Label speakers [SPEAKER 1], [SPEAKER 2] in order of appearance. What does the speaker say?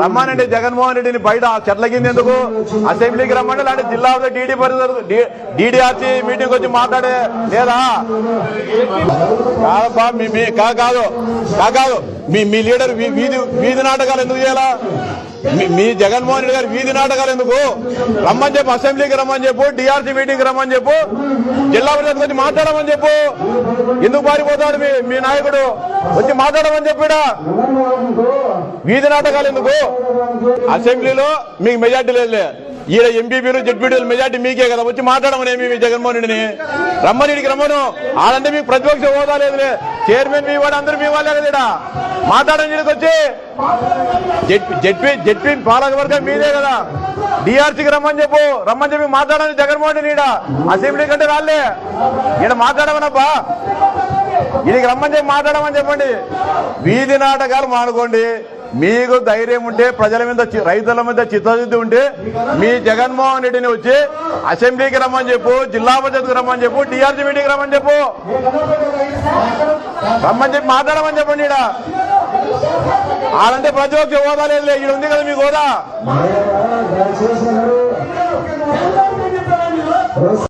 [SPEAKER 1] రమ్మానండి జగన్మోహన్ రెడ్డిని బయట చెట్లకింది చెట్ల ఎందుకు? అసెంబ్లీకి రమ్మండి లేదంటే జిల్లా డీడీ పరిధి డీడీఆర్సీ మీటింగ్ వచ్చి మాట్లాడే లేదా? కాదబ్బా మీ కా కాదు కా కాదు మీ మీ లీడర్ వీధి వీధి నాటకాలు ఎందుకు చేయాలా? మీ- జగన్మోహన్ రెడ్డి గారు వీధి నాటకాలు ఎందుకు? రమ్మని చెప్పు అసెంబ్లీకి రమ్మని చెప్పు డిఆర్సీ మీటింగ్కి రమ్మని చెప్పు జిల్లా పరిషత్ వచ్చి మాట్లాడమని చెప్పు. ఎందుకు పారిపోతాడు మీ మీ నాయకుడు? వచ్చి మాట్లాడమని చెప్పాడా? వీధి నాటకాలు ఎందుకు? అసెంబ్లీలో మీకు మెజార్టీ లేదులే. ఈడ ఎంపీపీలు జడ్పీటీలు మెజార్టీ మీకే కదా. వచ్చి మాట్లాడమని మీ జగన్మోహన్ రెడ్డిని. రమ్మని రమ్మను. ఆడంటే మీకు ప్రతిపక్ష హోదా లేదులే. చైర్మన్ మీ వాడు అందరూ మీ వాళ్ళే కదా ఈడ మాట్లాడని ఇక్కడికి వచ్చి జడ్పీ జడ్పీ పాలకవర్గం వర్గం మీదే కదా. డిఆర్సీకి రమ్మని చెప్పు. రమ్మని చెప్పి మాట్లాడాలి జగన్మోహన్ రెడ్డి ఈడ. అసెంబ్లీ కంటే రాలే ఈడ మాట్లాడమనబ్బా. ఇది రమ్మని చెప్పి మాట్లాడమని చెప్పండి. వీధి నాటకాలు మానుకోండి. మీకు ధైర్యం ఉంటే ప్రజల మీద రైతుల మీద చిత్తశుద్ధి ఉంటే మీ జగన్మోహన్ రెడ్డిని వచ్చి అసెంబ్లీకి రమ్మని చెప్పు జిల్లా పరిషత్కి రమ్మని చెప్పు డిఆర్జీ మీటింగ్కి రమ్మని చెప్పు. రమ్మని చెప్పి మాట్లాడమని చెప్పండి ఈడ. ఆడంటే ఒక్క హోదా లేదు ఇక్కడ ఉంది కదా మీకు హోదా.